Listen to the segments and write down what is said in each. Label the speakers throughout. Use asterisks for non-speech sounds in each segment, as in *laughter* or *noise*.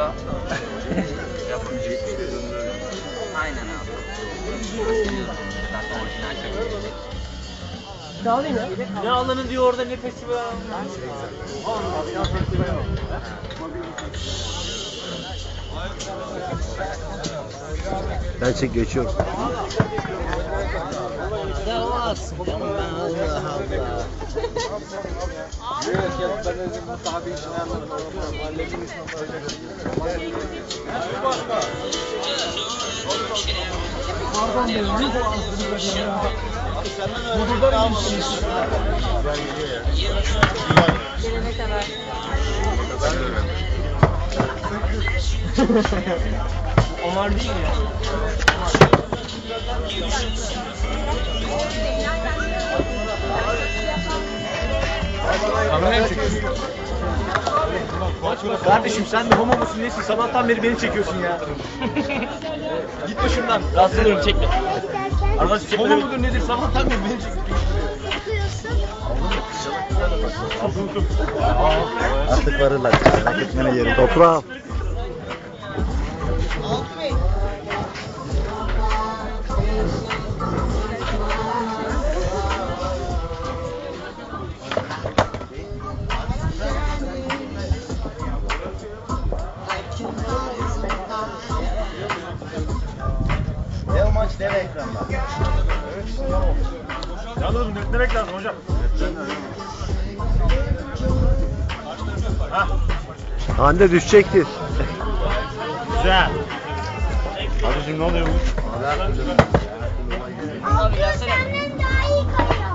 Speaker 1: Burada yapımcı. Aynen abi. Zaten orijinal şekilde.
Speaker 2: Ne alanı diyor orada ne festival
Speaker 3: Ben çek geçiyorum.
Speaker 4: Gelene kadar.
Speaker 2: Omar değil mi? Kameraya çekiyorsun? Kardeşim sen de homo musun nesin? Sabahtan beri beni çekiyorsun ya. Git başımdan. Rahatsız oluyorum çekme. Arkadaş çekme. Homo mudur nedir? Sabahtan beri beni çekiyorsun.
Speaker 3: Artık varırlar. Merak etmene yerim. Toprağım.
Speaker 5: Dev maç dev ekranda.
Speaker 2: Yalnız netlemek lazım hocam.
Speaker 3: Hande düşecektir.
Speaker 2: Güzel. Kardeşim ne oluyor bu?
Speaker 4: Abi senden daha *laughs* iyi kayıyor.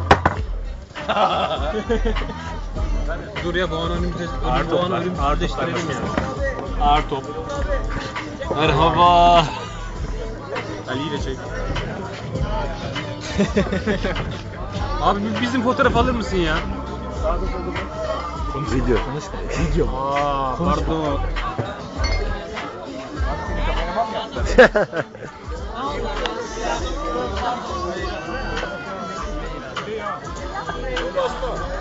Speaker 2: Dur ya Doğan önümüzde kardeşlerim ya. Ağır top. Merhaba. Ali'yi de çek. *laughs* Abi bizim fotoğraf alır mısın ya?
Speaker 3: Video. Video.
Speaker 2: Aa, pardon. *laughs* *laughs*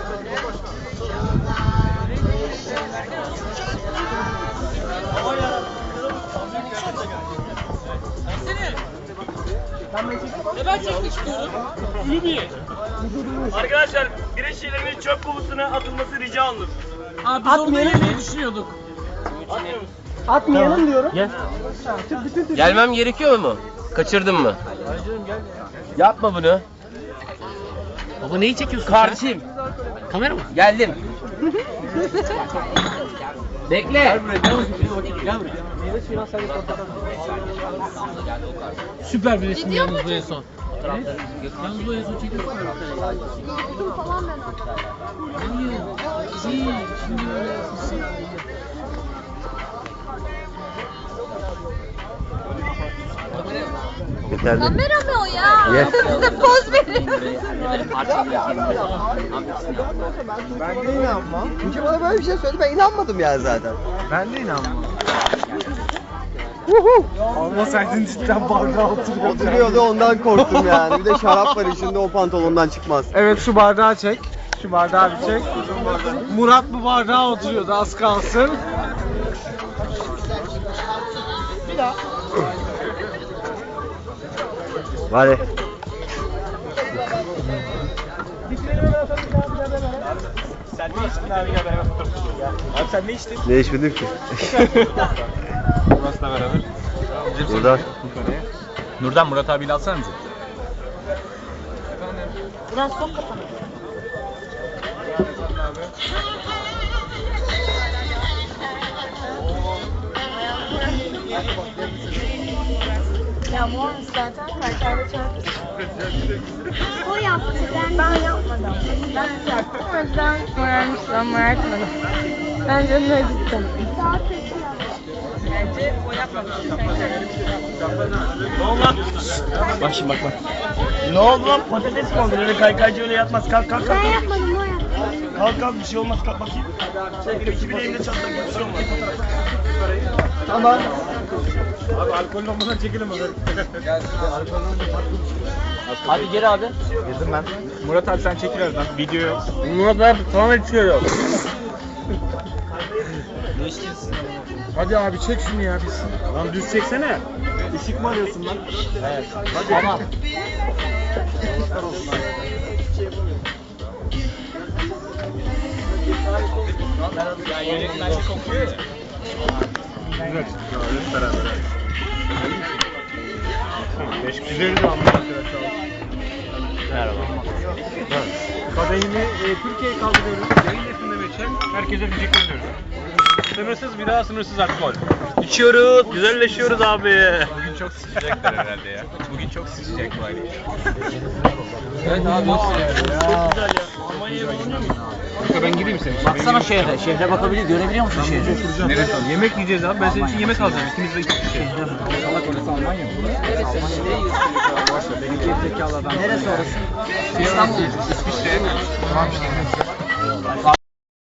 Speaker 2: Arkadaşlar bire şişelerinin çöp kovusuna atılması rica olunur.
Speaker 6: Abi biz onu yemeyi düşünüyorduk. Atmayalım diyorum.
Speaker 2: Gel.
Speaker 1: Gelmem gerekiyor mu? Kaçırdın mı? Yapma bunu.
Speaker 6: Baba neyi çekiyorsun
Speaker 1: Kardeşim.
Speaker 6: Kamera mı?
Speaker 1: Geldim. Bekle.
Speaker 6: Süper bir resim yalnız bu en son. Yalnız bu en son çekiyorsun.
Speaker 4: Gittim falan ben orada.
Speaker 6: Hayır. Değil. Şimdi öyle
Speaker 3: Yeterli.
Speaker 4: Kamera mı o ya?
Speaker 3: Yes. *laughs*
Speaker 4: Size poz verin.
Speaker 5: Ben de inanmam. Çünkü bana böyle bir şey söyledi ben inanmadım yani zaten.
Speaker 2: Ben de inanmam. Almasaydın cidden bardağa oturuyordu.
Speaker 5: Oturuyordu ondan korktum yani. Bir de şarap var içinde o pantolondan çıkmaz.
Speaker 2: Evet şu bardağı çek. Şu bardağı bir çek. Murat bu bardağa oturuyordu az kalsın.
Speaker 3: Var ya.
Speaker 2: Sen ne içtin abi gel beraber fotoğraf çekelim ya. Abi sen ne içtin?
Speaker 3: Ne içmedim ki?
Speaker 2: Murat'la beraber.
Speaker 3: Burada.
Speaker 2: Nurdan Murat abiyle alsana bizi.
Speaker 4: Biraz sok kafanı. Ya mor zaten kaykayla çarptı. O yaptı ben, ben yapmadım. Ben yaptım o yüzden morarmıştım ama morartmadım. Ben canına gittim. Daha kötü Bence o yapmadı.
Speaker 2: Ne oldu lan? Bak şimdi bak bak. Ne oldu lan? Patates mi oldu? Öyle kaykaycı öyle yatmaz. Kalk kalk kalk.
Speaker 4: Ben yapmadım o yaptı.
Speaker 2: Kalk kalk bir şey olmaz kalk bakayım. Bir iki bileğimde çatlak bir şey olmaz.
Speaker 5: Tamam.
Speaker 2: Abi alkol olmadan çekelim bakalım. Hadi gel abi.
Speaker 5: Girdim ben.
Speaker 2: Murat abi sen çekil aradan. Video yok. Murat abi tamam içiyorum. Hadi abi çek şunu ya biz. Lan düz çeksene. Işık mı arıyorsun lan? Evet. Hadi. Tamam. Ya yönetmenlik kokuyor ya. Güzel. Hep beraber. Beş güzeli de almış arkadaşlar. Merhaba. Kadehimi e, Türkiye'ye kaldırıyoruz. Yayın yapımda geçen herkese teşekkür ediyoruz. Sınırsız bir daha sınırsız alkol. İçiyoruz, güzelleşiyoruz abi. Bugün çok sıcaklar herhalde ya. Bugün çok sıcak var.
Speaker 1: Evet abi.
Speaker 2: Çok güzel ya. Almanya'ya bulunuyor muyum? Ben gireyim senin.
Speaker 1: Baksana şehre. Şehre bakabilir, görebiliyor musun şehri?
Speaker 2: Neresi? Yemek yiyeceğiz abi. Ben senin için yemek alacağım. İkimiz de iki kişi.
Speaker 1: Neresi orası?
Speaker 2: İstanbul. İsviçre. Tamam işte.